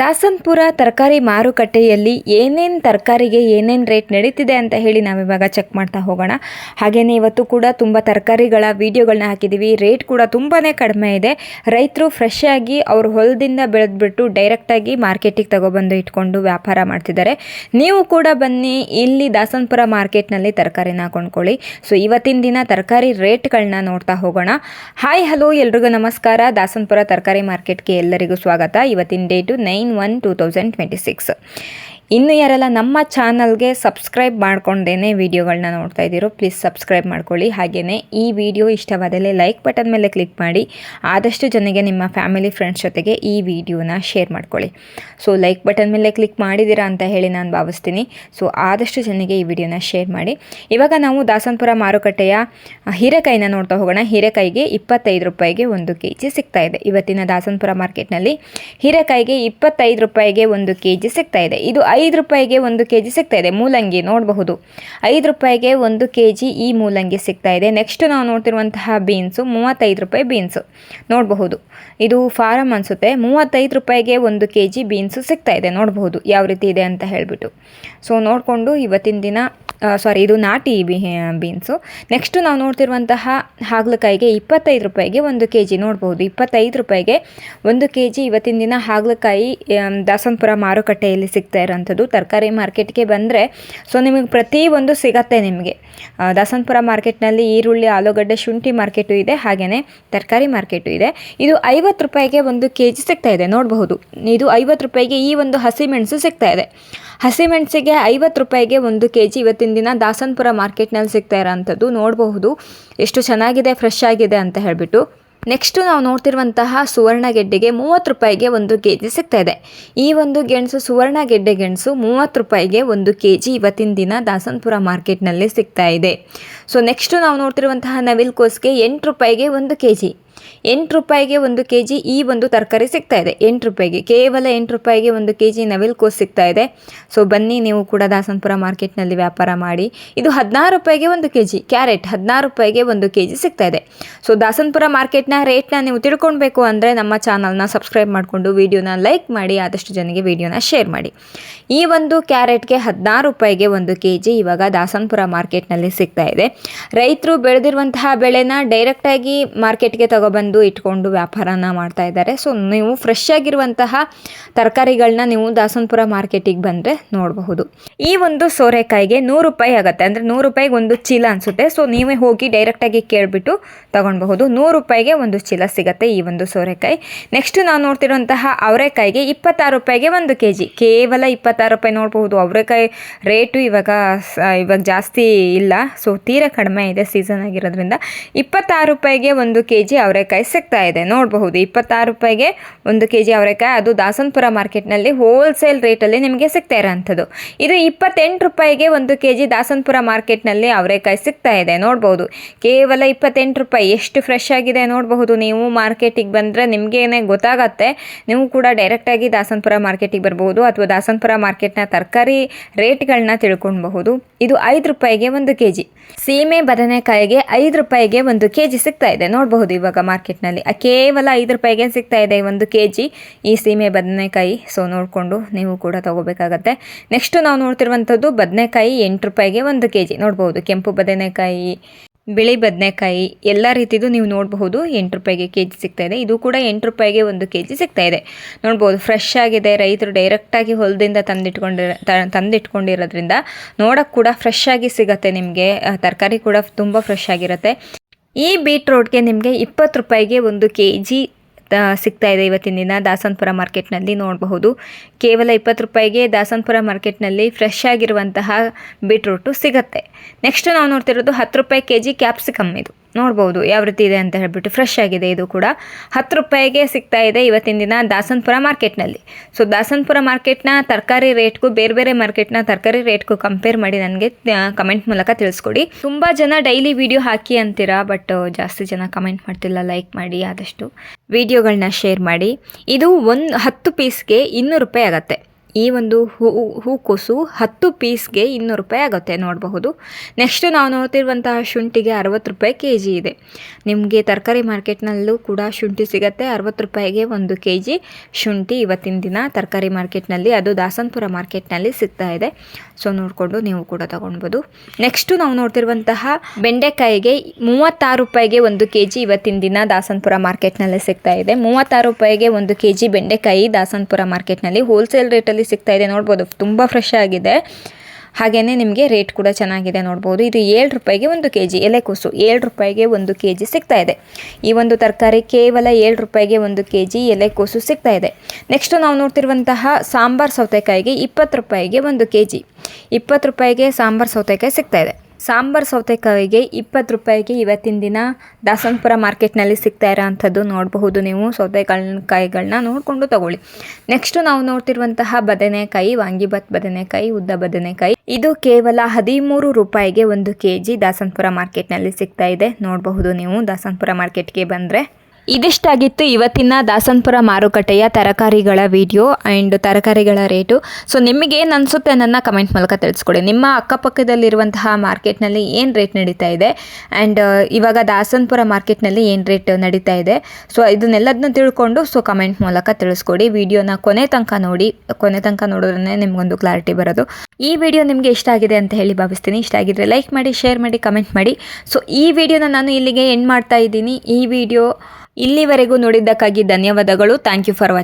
ದಾಸನ್ಪುರ ತರಕಾರಿ ಮಾರುಕಟ್ಟೆಯಲ್ಲಿ ಏನೇನು ತರಕಾರಿಗೆ ಏನೇನು ರೇಟ್ ನಡೀತಿದೆ ಅಂತ ಹೇಳಿ ನಾವಿವಾಗ ಚೆಕ್ ಮಾಡ್ತಾ ಹೋಗೋಣ. ಹಾಗೆಯೇ ಇವತ್ತು ಕೂಡ ತುಂಬ ತರಕಾರಿಗಳ ವೀಡಿಯೋಗಳನ್ನ ಹಾಕಿದ್ದೀವಿ ರೇಟ್ ಕೂಡ ತುಂಬಾ ಕಡಿಮೆ ಇದೆ. ರೈತರು ಫ್ರೆಶ್ ಆಗಿ ಅವ್ರ ಹೊಲದಿಂದ ಬೆಳೆದ್ಬಿಟ್ಟು ಡೈರೆಕ್ಟಾಗಿ ಮಾರ್ಕೆಟಿಗೆ ತಗೊಬಂದು ಇಟ್ಕೊಂಡು ವ್ಯಾಪಾರ ಮಾಡ್ತಿದ್ದಾರೆ. ನೀವು ಕೂಡ ಬನ್ನಿ, ಇಲ್ಲಿ ದಾಸನ್ಪುರ ಮಾರ್ಕೆಟ್ನಲ್ಲಿ ತರಕಾರಿನ ಕೊಂಡ್ಕೊಳ್ಳಿ. ಸೊ ಇವತ್ತಿನ ದಿನ ತರಕಾರಿ ರೇಟ್ಗಳನ್ನ ನೋಡ್ತಾ ಹೋಗೋಣ. ಹಾಯ್ ಹಲೋ ಎಲ್ರಿಗೂ ನಮಸ್ಕಾರ. ದಾಸನ್ಪುರ ತರಕಾರಿ ಮಾರ್ಕೆಟ್ಗೆ ಎಲ್ಲರಿಗೂ ಸ್ವಾಗತ. ಇವತ್ತಿನ date nine one two thousand twenty six ಇನ್ನು ಯಾರೆಲ್ಲ ನಮ್ಮ ಚಾನಲ್ಗೆ ಸಬ್ಸ್ಕ್ರೈಬ್ ಮಾಡ್ಕೊಂಡೇನೆ ವೀಡಿಯೋಗಳನ್ನ ನೋಡ್ತಾ ಇದ್ದೀರೋ ಪ್ಲೀಸ್ ಸಬ್ಸ್ಕ್ರೈಬ್ ಮಾಡ್ಕೊಳ್ಳಿ. ಹಾಗೆಯೇ ಈ ವಿಡಿಯೋ ಇಷ್ಟವಾದಲ್ಲಿ ಲೈಕ್ ಬಟನ್ ಮೇಲೆ ಕ್ಲಿಕ್ ಮಾಡಿ, ಆದಷ್ಟು ಜನಗೆ ನಿಮ್ಮ ಫ್ಯಾಮಿಲಿ ಫ್ರೆಂಡ್ಸ್ ಜೊತೆಗೆ ಈ ವಿಡಿಯೋನ ಶೇರ್ ಮಾಡ್ಕೊಳ್ಳಿ. ಸೊ ಲೈಕ್ ಬಟನ್ ಮೇಲೆ ಕ್ಲಿಕ್ ಮಾಡಿದ್ದೀರಾ ಅಂತ ಹೇಳಿ ನಾನು ಭಾವಿಸ್ತೀನಿ. ಸೊ ಆದಷ್ಟು ಜನಗೆ ಈ ವಿಡಿಯೋನ ಶೇರ್ ಮಾಡಿ. ಇವಾಗ ನಾವು ದಾಸನ್ಪುರ ಮಾರುಕಟ್ಟೆಯ ಹೀರೆಕಾಯಿನ ನೋಡ್ತಾ ಹೋಗೋಣ. ಹೀರೆಕಾಯಿಗೆ ಇಪ್ಪತ್ತೈದು ರೂಪಾಯಿಗೆ ಒಂದು ಕೆ ಜಿ ಸಿಗ್ತಾ ಇದೆ. ಇವತ್ತಿನ ದಾಸನ್ಪುರ ಮಾರ್ಕೆಟ್ನಲ್ಲಿ ಹೀರೆಕಾಯಿಗೆ ಇಪ್ಪತ್ತೈದು ರೂಪಾಯಿಗೆ ಒಂದು ಕೆ ಜಿ ಸಿಗ್ತಾ ಇದೆ. ಇದು ಐದು ರೂಪಾಯಿಗೆ ಒಂದು ಕೆ ಜಿ ಸಿಗ್ತಾ ಇದೆ. ಮೂಲಂಗಿ ನೋಡಬಹುದು. ಐದು ರೂಪಾಯಿಗೆ ಒಂದು ಕೆ ಜಿ ಈ ಮೂಲಂಗಿ ಸಿಗ್ತಾ ಇದೆ. ನೆಕ್ಸ್ಟ್ ನಾವು ನೋಡ್ತಿರುವಂತಹ ಬೀನ್ಸು ಮೂವತ್ತೈದು ರೂಪಾಯಿ ಬೀನ್ಸು ನೋಡಬಹುದು. ಇದು ಫಾರಮ್ ಅನಿಸುತ್ತೆ. ಮೂವತ್ತೈದು ರೂಪಾಯಿಗೆ ಒಂದು ಕೆ ಜಿ ಬೀನ್ಸು ಸಿಗ್ತಾ ಇದೆ. ನೋಡಬಹುದು. ಯಾವ ರೀತಿ ಇದೆ ಅಂತ ಹೇಳಿಬಿಟ್ಟು. ಸೊ ನೋಡಿಕೊಂಡು ಇವತ್ತಿನ ದಿನ ಸಾರಿ ಇದು ನಾಟಿ ಬಿ ಬೀನ್ಸು. ನೆಕ್ಸ್ಟು ನಾವು ನೋಡ್ತಿರುವಂತಹ ಹಾಗಲಕಾಯಿಗೆ ಇಪ್ಪತ್ತೈದು ರೂಪಾಯಿಗೆ ಒಂದು ಕೆ ಜಿ ನೋಡ್ಬೋದು. ಇಪ್ಪತ್ತೈದು ರೂಪಾಯಿಗೆ ಒಂದು ಕೆ ಜಿ ಇವತ್ತಿನ ದಿನ ಹಾಗಲಕಾಯಿ ದಾಸನ್ಪುರ ಮಾರುಕಟ್ಟೆಯಲ್ಲಿ ಸಿಗ್ತಾ ಇರೋಂಥದ್ದು. ತರಕಾರಿ ಮಾರ್ಕೆಟ್ಗೆ ಬಂದರೆ ಸೊ ನಿಮಗೆ ಪ್ರತಿಯೊಂದು ಸಿಗತ್ತೆ ನಿಮಗೆ. ದಾಸನಪುರ ಮಾರ್ಕೆಟ್ನಲ್ಲಿ ಈರುಳ್ಳಿ, ಆಲೂಗಡ್ಡೆ, ಶುಂಠಿ ಮಾರ್ಕೆಟು ಇದೆ ಹಾಗೆಯೇ ತರಕಾರಿ ಮಾರ್ಕೆಟು ಇದೆ. ಇದು ಐವತ್ತು ರೂಪಾಯಿಗೆ ಒಂದು ಕೆ ಜಿ ಸಿಗ್ತಾ ಇದೆ, ನೋಡಬಹುದು. ಇದು ಐವತ್ತು ರೂಪಾಯಿಗೆ ಈ ಒಂದು ಹಸಿಮೆಣಸು ಸಿಗ್ತಾ ಇದೆ. ಹಸಿಮೆಣಸಿಗೆ ಐವತ್ತು ರೂಪಾಯಿಗೆ ಒಂದು ಕೆ ಜಿ ಇವತ್ತಿನ ದಿನ ದಾಸನ್ಪುರ ಮಾರ್ಕೆಟ್ನಲ್ಲಿ ಸಿಗ್ತಾ ಇರೋಂಥದ್ದು ನೋಡಬಹುದು. ಎಷ್ಟು ಚೆನ್ನಾಗಿದೆ ಫ್ರೆಶ್ ಆಗಿದೆ ಅಂತ ಹೇಳಿಬಿಟ್ಟು. ನೆಕ್ಸ್ಟು ನಾವು ನೋಡ್ತಿರುವಂತಹ ಸುವರ್ಣ ಗೆಡ್ಡೆಗೆ ಮೂವತ್ತು ರೂಪಾಯಿಗೆ ಒಂದು ಕೆ ಜಿ ಸಿಗ್ತಾ ಇದೆ. ಈ ಒಂದು ಗೆಣಸು, ಸುವರ್ಣ ಗೆಡ್ಡೆ ಗೆಣಸು ಮೂವತ್ತು ರೂಪಾಯಿಗೆ ಒಂದು ಕೆ ಜಿ ಇವತ್ತಿನ ದಿನ ದಾಸನ್ಪುರ ಮಾರ್ಕೆಟ್ನಲ್ಲಿ ಸಿಗ್ತಾ ಇದೆ. ಸೊ ನೆಕ್ಸ್ಟು ನಾವು ನೋಡ್ತಿರುವಂತಹ ನವಿಲ್ ಕೋಸ್ಗೆ ಎಂಟು ರೂಪಾಯಿಗೆ ಒಂದು ಕೆ ಜಿ ಎಂಟು ರೂಪಾಯಿಗೆ ಒಂದು ಕೆ ಜಿ ಈ ಒಂದು ತರಕಾರಿ ಸಿಗ್ತಾ ಇದೆ. ಎಂಟು ರೂಪಾಯಿಗೆ, ಕೇವಲ ಎಂಟು ರೂಪಾಯಿಗೆ ಒಂದು ಕೆ ಜಿ ನವಿಲ್ ಕೋಸ್ ಸಿಗ್ತಾ ಇದೆ. ಸೊ, ಬನ್ನಿ ನೀವು ಕೂಡ ದಾಸನಪುರ ಮಾರ್ಕೆಟ್ನಲ್ಲಿ ವ್ಯಾಪಾರ ಮಾಡಿ. ಇದು ಹದಿನಾರು ರೂಪಾಯಿಗೆ ಒಂದು ಕೆ ಜಿ ಕ್ಯಾರೆಟ್ ಹದಿನಾರು ರೂಪಾಯಿಗೆ ಒಂದು ಕೆ ಜಿ ಸಿಗ್ತಾ ಇದೆ. ಸೊ, ದಾಸನಪುರ ಮಾರ್ಕೆಟ್ನ ರೇಟ್ನ ನೀವು ತಿಳ್ಕೊಳ್ಬೇಕು ಅಂದರೆ ನಮ್ಮ ಚಾನಲ್ನ ಸಬ್ಸ್ಕ್ರೈಬ್ ಮಾಡಿಕೊಂಡು ವಿಡಿಯೋನ ಲೈಕ್ ಮಾಡಿ, ಆದಷ್ಟು ಜನಗೆ ವಿಡಿಯೋನ ಶೇರ್ ಮಾಡಿ. ಈ ಒಂದು ಕ್ಯಾರೆಟ್ಗೆ ಹದಿನಾರು ರೂಪಾಯಿಗೆ ಒಂದು ಕೆ ಜಿ ಇವಾಗ ದಾಸನಪುರ ಮಾರ್ಕೆಟ್ನಲ್ಲಿ ಸಿಗ್ತಾ ಇದೆ. ರೈತರು ಬೆಳೆದಿರುವಂತಹ ಬೆಳೆನ ಡೈರೆಕ್ಟಾಗಿ ಮಾರ್ಕೆಟ್ಗೆ ತಗೊಬಂದು ಇಟ್ಕೊಂಡು ವ್ಯಾಪಾರನ ಮಾಡ್ತಾ ಇದ್ದಾರೆ. ಸೊ ನೀವು ಫ್ರೆಶ್ ಆಗಿರುವಂತಹ ತರಕಾರಿಗಳನ್ನ ನೀವು ದಾಸನ್ಪುರ ಮಾರ್ಕೆಟಿಗೆ ಬಂದರೆ ನೋಡಬಹುದು. ಈ ಒಂದು ಸೋರೆಕಾಯಿಗೆ ನೂರು ರೂಪಾಯಿ ಆಗುತ್ತೆ. ಅಂದರೆ ನೂರು ರೂಪಾಯಿಗೆ ಒಂದು ಚೀಲ ಅನಿಸುತ್ತೆ. ಸೊ ನೀವೇ ಹೋಗಿ ಡೈರೆಕ್ಟಾಗಿ ಕೇಳಿಬಿಟ್ಟು ತಗೊಳ್ಬಹುದು ನೂರು ರೂಪಾಯಿಗೆ ಒಂದು ಚೀಲ ಸಿಗುತ್ತೆ ಈ ಒಂದು ಸೋರೆಕಾಯಿ. ನೆಕ್ಸ್ಟ್ ನಾವು ನೋಡ್ತಿರುವಂತಹ ಅವರೆಕಾಯಿಗೆ ಇಪ್ಪತ್ತಾರು ರೂಪಾಯಿಗೆ ಒಂದು ಕೆ ಜಿ ಕೇವಲ ಇಪ್ಪತ್ತಾರು ರೂಪಾಯಿ ನೋಡಬಹುದು. ಅವರೆಕಾಯಿ ರೇಟು ಇವಾಗ ಇವಾಗ ಜಾಸ್ತಿ ಇಲ್ಲ. ಸೊ ತೀರಾ ಕಡಿಮೆ ಇದೆ ಸೀಸನ್ ಆಗಿರೋದ್ರಿಂದ. ಇಪ್ಪತ್ತಾರು ರೂಪಾಯಿಗೆ ಒಂದು ಕೆ ಜಿ ಸಿಗ್ತಾ ಇದೆ. ನೋಡಬಹುದು, ಇಪ್ಪತ್ತಾರು ರೂಪಾಯಿಗೆ ಒಂದು ಕೆ ಜಿ ಅವರೆಕಾಯಿ, ಅದು ದಾಸನ್ಪುರ ಮಾರ್ಕೆಟ್ನಲ್ಲಿ ಹೋಲ್ಸೇಲ್ ರೇಟಲ್ಲಿ ನಿಮಗೆ ಸಿಗ್ತಾ ಇರೋಂಥದ್ದು. ಇದು ಇಪ್ಪತ್ತೆಂಟು ರೂಪಾಯಿಗೆ ಒಂದು ಕೆ ಜಿ ದಾಸನ್ಪುರ ಮಾರ್ಕೆಟ್ನಲ್ಲಿ ಅವರೆಕಾಯಿ ಸಿಗ್ತಾ ಇದೆ. ನೋಡ್ಬೋದು ಕೇವಲ ಇಪ್ಪತ್ತೆಂಟು ರೂಪಾಯಿ. ಎಷ್ಟು ಫ್ರೆಶ್ ಆಗಿದೆ ನೋಡಬಹುದು. ನೀವು ಮಾರ್ಕೆಟಿಗೆ ಬಂದರೆ ನಿಮಗೇನೆ ಗೊತ್ತಾಗತ್ತೆ. ನೀವು ಕೂಡ ಡೈರೆಕ್ಟಾಗಿ ದಾಸನ್ಪುರ ಮಾರ್ಕೆಟಿಗೆ ಬರಬಹುದು ಅಥವಾ ದಾಸನ್ಪುರ ಮಾರ್ಕೆಟ್ನ ತರಕಾರಿ ರೇಟ್ಗಳನ್ನ ತಿಳ್ಕೊಳ್ಬಹುದು. ಇದು ಐದು ರೂಪಾಯಿಗೆ ಒಂದು ಕೆ ಜಿ ಸೀಮೆ ಬದನೆಕಾಯಿಗೆ ಐದು ರೂಪಾಯಿಗೆ ಒಂದು ಕೆ ಜಿ ಸಿಗ್ತಾ ಇದೆ. ನೋಡಬಹುದು, ಇವಾಗ ಮಾರ್ಕೆಟ್ನಲ್ಲಿ ಕೇವಲ ಐದು ರೂಪಾಯಿಗೆ ಸಿಗ್ತಾ ಇದೆ ಒಂದು ಕೆ ಜಿ ಈ ಸೀಮೆ ಬದನೆಕಾಯಿ ಸೊ ನೋಡಿಕೊಂಡು ನೀವು ಕೂಡ ತೊಗೋಬೇಕಾಗತ್ತೆ. ನೆಕ್ಸ್ಟ್ ನಾವು ನೋಡ್ತಿರುವಂಥದ್ದು ಬದನೆಕಾಯಿ, ಎಂಟು ರೂಪಾಯಿಗೆ ಒಂದು ಕೆ ಜಿ ನೋಡ್ಬೋದು, ಕೆಂಪು ಬದನೆಕಾಯಿ, ಬಿಳಿ ಬದನೆಕಾಯಿ, ಎಲ್ಲ ರೀತಿದು ನೀವು ನೋಡಬಹುದು ಎಂಟು ರೂಪಾಯಿಗೆ ಕೆ ಜಿ ಸಿಗ್ತಾ ಇದೆ. ಇದು ಕೂಡ ಎಂಟು ರೂಪಾಯಿಗೆ ಒಂದು ಕೆ ಜಿ ಸಿಗ್ತಾ ಇದೆ. ನೋಡ್ಬೋದು ಫ್ರೆಶ್ ಆಗಿದೆ, ರೈತರು ಡೈರೆಕ್ಟಾಗಿ ಹೊಲದಿಂದ ತಂದಿಟ್ಕೊಂಡಿರ ತಂದಿಟ್ಕೊಂಡಿರೋದ್ರಿಂದ ನೋಡೋಕ್ಕೆ ಕೂಡ ಫ್ರೆಶ್ ಆಗಿ ಸಿಗುತ್ತೆ ನಿಮಗೆ. ತರಕಾರಿ ಕೂಡ ತುಂಬ ಫ್ರೆಶ್ ಆಗಿರುತ್ತೆ. ಈ ಬೀಟ್ರೋಟ್ಗೆ ನಿಮಗೆ ಇಪ್ಪತ್ತು ರೂಪಾಯಿಗೆ ಒಂದು ಕೆ ಜಿ ಸಿಗ್ತಾ ಇದೆ ಇವತ್ತಿನ ದಿನ ದಾಸನ್ಪುರ ಮಾರ್ಕೆಟ್ನಲ್ಲಿ ನೋಡಬಹುದು. ಕೇವಲ ಇಪ್ಪತ್ತು ರೂಪಾಯಿಗೆ ದಾಸನ್ಪುರ ಮಾರ್ಕೆಟ್ನಲ್ಲಿ ಫ್ರೆಶ್ ಆಗಿರುವಂತಹ ಬೀಟ್ರೂಟು ಸಿಗತ್ತೆ. ನೆಕ್ಸ್ಟ್ ನಾವು ನೋಡ್ತಿರೋದು ಹತ್ತು ರೂಪಾಯಿ ಕೆ ಜಿ ಕ್ಯಾಪ್ಸಿಕಮ್ ಇದು. ನೋಡ್ಬೋದು, ಯಾವ ರೀತಿ ಇದೆ ಅಂತ ಹೇಳ್ಬಿಟ್ಟು ಫ್ರೆಶ್ ಆಗಿದೆ ಇದು ಕೂಡ. ಹತ್ತು ರೂಪಾಯಿಗೆ ಸಿಗ್ತಾ ಇದೆ ಇವತ್ತಿನ ದಿನ ದಾಸನ್ಪುರ ಮಾರ್ಕೆಟ್ನಲ್ಲಿ. ಸೊ ದಾಸನ್ಪುರ ಮಾರ್ಕೆಟ್ನ ತರಕಾರಿ ರೇಟ್ಗೂ ಬೇರೆ ಬೇರೆ ಮಾರ್ಕೆಟ್ನ ತರಕಾರಿ ರೇಟ್ಗೂ ಕಂಪೇರ್ ಮಾಡಿ ನನಗೆ ಕಮೆಂಟ್ ಮೂಲಕ ತಿಳಿಸ್ಕೊಡಿ. ತುಂಬ ಜನ ಡೈಲಿ ವಿಡಿಯೋ ಹಾಕಿ ಅಂತೀರಾ ಬಟ್ ಜಾಸ್ತಿ ಜನ ಕಮೆಂಟ್ ಮಾಡ್ತಿಲ್ಲ ಲೈಕ್ ಮಾಡಿ, ಆದಷ್ಟು. ವಿಡಿಯೋಗಳನ್ನ ಶೇರ್ ಮಾಡಿ. ಇದು ಒಂದು ಹತ್ತು ಪೀಸ್ಗೆ ಇನ್ನೂರು ರೂಪಾಯಿ ಆಗುತ್ತೆ. ಈ ಒಂದು ಹೂ ಹೂಕೋಸು ಹತ್ತು ಪೀಸ್ಗೆ ಇನ್ನೂರು ರೂಪಾಯಿ ಆಗುತ್ತೆ ನೋಡಬಹುದು. ನೆಕ್ಸ್ಟ್ ನಾವು ನೋಡ್ತಿರುವಂತಹ ಶುಂಠಿಗೆ ಅರವತ್ತು ರೂಪಾಯಿ ಕೆ ಜಿ ಇದೆ. ನಿಮಗೆ ತರಕಾರಿ ಮಾರ್ಕೆಟ್ನಲ್ಲೂ ಕೂಡ ಶುಂಠಿ ಸಿಗುತ್ತೆ. ಅರವತ್ತು ರೂಪಾಯಿಗೆ ಒಂದು ಕೆ ಜಿ ಶುಂಠಿ ಇವತ್ತಿನ ದಿನ ತರಕಾರಿ ಮಾರ್ಕೆಟ್ನಲ್ಲಿ, ಅದು ದಾಸನಪುರ ಮಾರ್ಕೆಟ್ನಲ್ಲಿ ಸಿಗ್ತಾ ಇದೆ. ಸೊ ನೋಡಿಕೊಂಡು ನೀವು ಕೂಡ ತೊಗೊಳ್ಬೋದು ನೆಕ್ಸ್ಟು ನಾವು ನೋಡ್ತಿರುವಂತಹ ಬೆಂಡೆಕಾಯಿಗೆ ಮೂವತ್ತಾರು ರೂಪಾಯಿಗೆ ಒಂದು ಕೆ ಜಿ ಇವತ್ತಿನ ದಿನ ದಾಸನ್ಪುರ ಮಾರ್ಕೆಟ್ನಲ್ಲಿ ಸಿಗ್ತಾ ಇದೆ. ಮೂವತ್ತಾರು ರೂಪಾಯಿಗೆ ಒಂದು ಕೆ ಜಿ ಬೆಂಡೆಕಾಯಿ ದಾಸನಪುರ ಮಾರ್ಕೆಟ್ನಲ್ಲಿ ಹೋಲ್ಸೇಲ್ ರೇಟಲ್ಲಿ ಸಿಗ್ತಾ ಇದೆ ನೋಡ್ಬೋದು. ತುಂಬ ಫ್ರೆಶ್ ಆಗಿದೆ. ಹಾಗೆಯೇ ನಿಮಗೆ ರೇಟ್ ಕೂಡ ಚೆನ್ನಾಗಿದೆ ನೋಡ್ಬೋದು. ಇದು ಏಳು ರೂಪಾಯಿಗೆ ಒಂದು ಕೆ ಜಿ ಎಲೆಕೋಸು ಏಳು ರೂಪಾಯಿಗೆ ಒಂದು ಕೆ ಜಿ ಸಿಗ್ತಾ ಇದೆ. ಈ ಒಂದು ತರಕಾರಿ ಕೇವಲ ಏಳು ರೂಪಾಯಿಗೆ ಒಂದು ಕೆ ಜಿ ಎಲೆಕೋಸು ಸಿಗ್ತಾ ಇದೆ. ನೆಕ್ಸ್ಟು ನಾವು ನೋಡ್ತಿರುವಂತಹ ಸಾಂಬಾರ್ ಸೌತೆಕಾಯಿಗೆ ಇಪ್ಪತ್ತು ರೂಪಾಯಿಗೆ ಒಂದು ಕೆ ಜಿ ಇಪ್ಪತ್ತು ರೂಪಾಯಿಗೆ ಸಾಂಬಾರ್ ಸೌತೆಕಾಯಿ ಸಿಗ್ತಾ ಇದೆ. ಸಾಂಬಾರ್ ಸೌತೆಕಾಯಿಗೆ ಇಪ್ಪತ್ತು ರೂಪಾಯಿಗೆ ಇವತ್ತಿನ ದಿನ ದಾಸನಪುರ ಮಾರ್ಕೆಟ್ನಲ್ಲಿ ಸಿಗ್ತಾ ಇರೋವಂಥದ್ದು ನೋಡಬಹುದು ನೀವು. ಸೌತೆಕಾಯಿ ನೋಡಿಕೊಂಡು ತಗೊಳ್ಳಿ. ನೆಕ್ಸ್ಟ್ ನಾವು ನೋಡ್ತಿರುವಂತಹ ಬದನೆಕಾಯಿ, ವಾಂಗಿಭಾತ್ ಬದನೆಕಾಯಿ, ಉದ್ದ ಬದನೆಕಾಯಿ. ಇದು ಕೇವಲ ಹದಿಮೂರು ರೂಪಾಯಿಗೆ ಒಂದು ಕೆ ಜಿ ದಾಸನಪುರ ಮಾರ್ಕೆಟ್ನಲ್ಲಿ ಸಿಗ್ತಾ ಇದೆ. ನೋಡಬಹುದು ನೀವು ದಾಸನಪುರ ಮಾರ್ಕೆಟ್ಗೆ ಬಂದರೆ. ಇದಿಷ್ಟಾಗಿತ್ತು ಇವತ್ತಿನ ದಾಸನ್ಪುರ ಮಾರುಕಟ್ಟೆಯ ತರಕಾರಿಗಳ ವಿಡಿಯೋ ಆ್ಯಂಡ್ ತರಕಾರಿಗಳ ರೇಟು. ಸೊ ನಿಮಗೆ ಏನು ಅನಿಸುತ್ತೆ ನನ್ನ ಕಮೆಂಟ್ ಮೂಲಕ ತಿಳಿಸ್ಕೊಡಿ. ನಿಮ್ಮ ಅಕ್ಕಪಕ್ಕದಲ್ಲಿರುವಂತಹ ಮಾರ್ಕೆಟ್ನಲ್ಲಿ ಏನು ರೇಟ್ ನಡೀತಾ ಇದೆ? ಆ್ಯಂಡ್ ಇವಾಗ ದಾಸನ್ಪುರ ಮಾರ್ಕೆಟ್ನಲ್ಲಿ ಏನು ರೇಟ್ ನಡೀತಾ ಇದೆ? ಸೊ ಇದನ್ನೆಲ್ಲದನ್ನ ತಿಳ್ಕೊಂಡು ಸೊ ಕಮೆಂಟ್ ಮೂಲಕ ತಿಳಿಸ್ಕೊಡಿ. ವಿಡಿಯೋನ ಕೊನೆ ತನಕ ನೋಡಿ, ಕೊನೆ ತನಕ ನೋಡಿದ್ರೆ ನಿಮಗೊಂದು ಕ್ಲಾರಿಟಿ ಬರೋದು. ಈ ವಿಡಿಯೋ ನಿಮಗೆ ಇಷ್ಟ ಆಗಿದೆ ಅಂತ ಹೇಳಿ ಭಾವಿಸ್ತೀನಿ. ಇಷ್ಟ ಆಗಿದ್ರೆ ಲೈಕ್ ಮಾಡಿ ಶೇರ್ ಮಾಡಿ ಕಮೆಂಟ್ ಮಾಡಿ. ಸೊ ಈ ವಿಡಿಯೋನ ನಾನು ಇಲ್ಲಿಗೆ ಎಂಡ್ ಮಾಡ್ತಾ ಇದ್ದೀನಿ. ಈ ವಿಡಿಯೋ ಇಲ್ಲಿವರೆಗೂ ನೋಡಿದ್ದಕ್ಕಾಗಿ ಧನ್ಯವಾದಗಳು. Thank you for watching